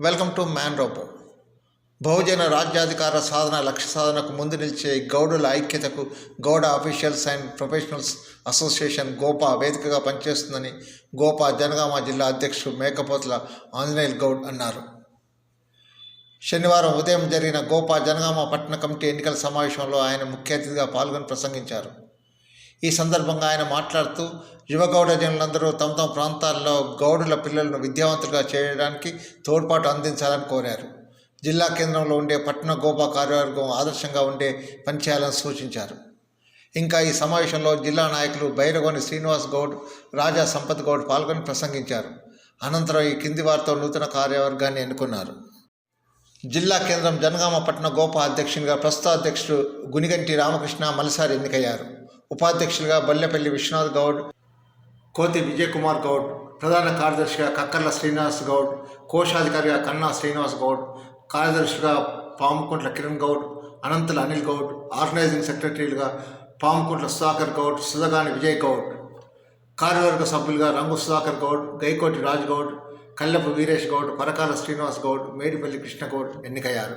Welcome to man robo. బహుజన రాజ్యాధికార సాధన లక్ష్య సాధనకు ముందు నిలిచే గౌడుల ఐక్యతకు Goud officials and professionals association GOPA వేదికగా పనిచేస్తుందని గోపా జనగామ జిల్లా అధ్యక్షుడు మేకపోతుల ఆంజనేయుల్ గౌడ్ అన్నారు. శనివారం ఉదయం జరిగిన గోపా జనగామ పట్టణ కమిటీ ఎన్నికల సమావేశంలో ఆయన ముఖ్య అతిథిగా పాల్గొని ప్రసంగించారు. ఈ సందర్భంగా ఆయన మాట్లాడుతూ యువగౌడ జనులందరూ తమ తమ ప్రాంతాల్లో గౌడుల పిల్లలను విద్యావంతులుగా చేయడానికి తోడ్పాటు అందించాలని కోరారు. జిల్లా కేంద్రంలో ఉండే పట్టణ గోపా కార్యవర్గం ఆదర్శంగా ఉండే పనిచేయాలని సూచించారు. ఇంకా ఈ సమావేశంలో జిల్లా నాయకులు బైరగోని శ్రీనివాస్ గౌడ్ రాజా సంపత్ గౌడ్ పాల్గొని ప్రసంగించారు. అనంతరం ఈ కింది వారితో నూతన కార్యవర్గాన్ని ఎన్నుకున్నారు. జిల్లా కేంద్రం జనగామ పట్టణ గోపా అధ్యక్షునిగా ప్రస్తుత అధ్యక్షుడు గునిగంటి రామకృష్ణ మలిసారి ఎన్నికయ్యారు. ఉపాధ్యక్షులుగా బల్లెపల్లి విశ్వనాథ్ గౌడ్ కోతి విజయకుమార్ గౌడ్ ప్రధాన కార్యదర్శిగా కక్కర్ల శ్రీనివాస్ గౌడ్ కోశాధికారిగా కన్నా శ్రీనివాస్ గౌడ్ కార్యదర్శిగా పాముకుంట్ల కిరణ్ గౌడ్ అనంతుల అనిల్ గౌడ్ ఆర్గనైజింగ్ సెక్రటరీలుగా పాముకుంట్ల సుధాకర్ గౌడ్ సుధగాని విజయ్ గౌడ్. కార్యవర్గ సభ్యులుగా రంగు సుధాకర్ గౌడ్ గైకోటి రాజ్ గౌడ్ కల్లెపు వీరేష్ గౌడ్ పరకాల శ్రీనివాస్ గౌడ్ మేడిపల్లి కృష్ణ గౌడ్ ఎన్నికయ్యారు.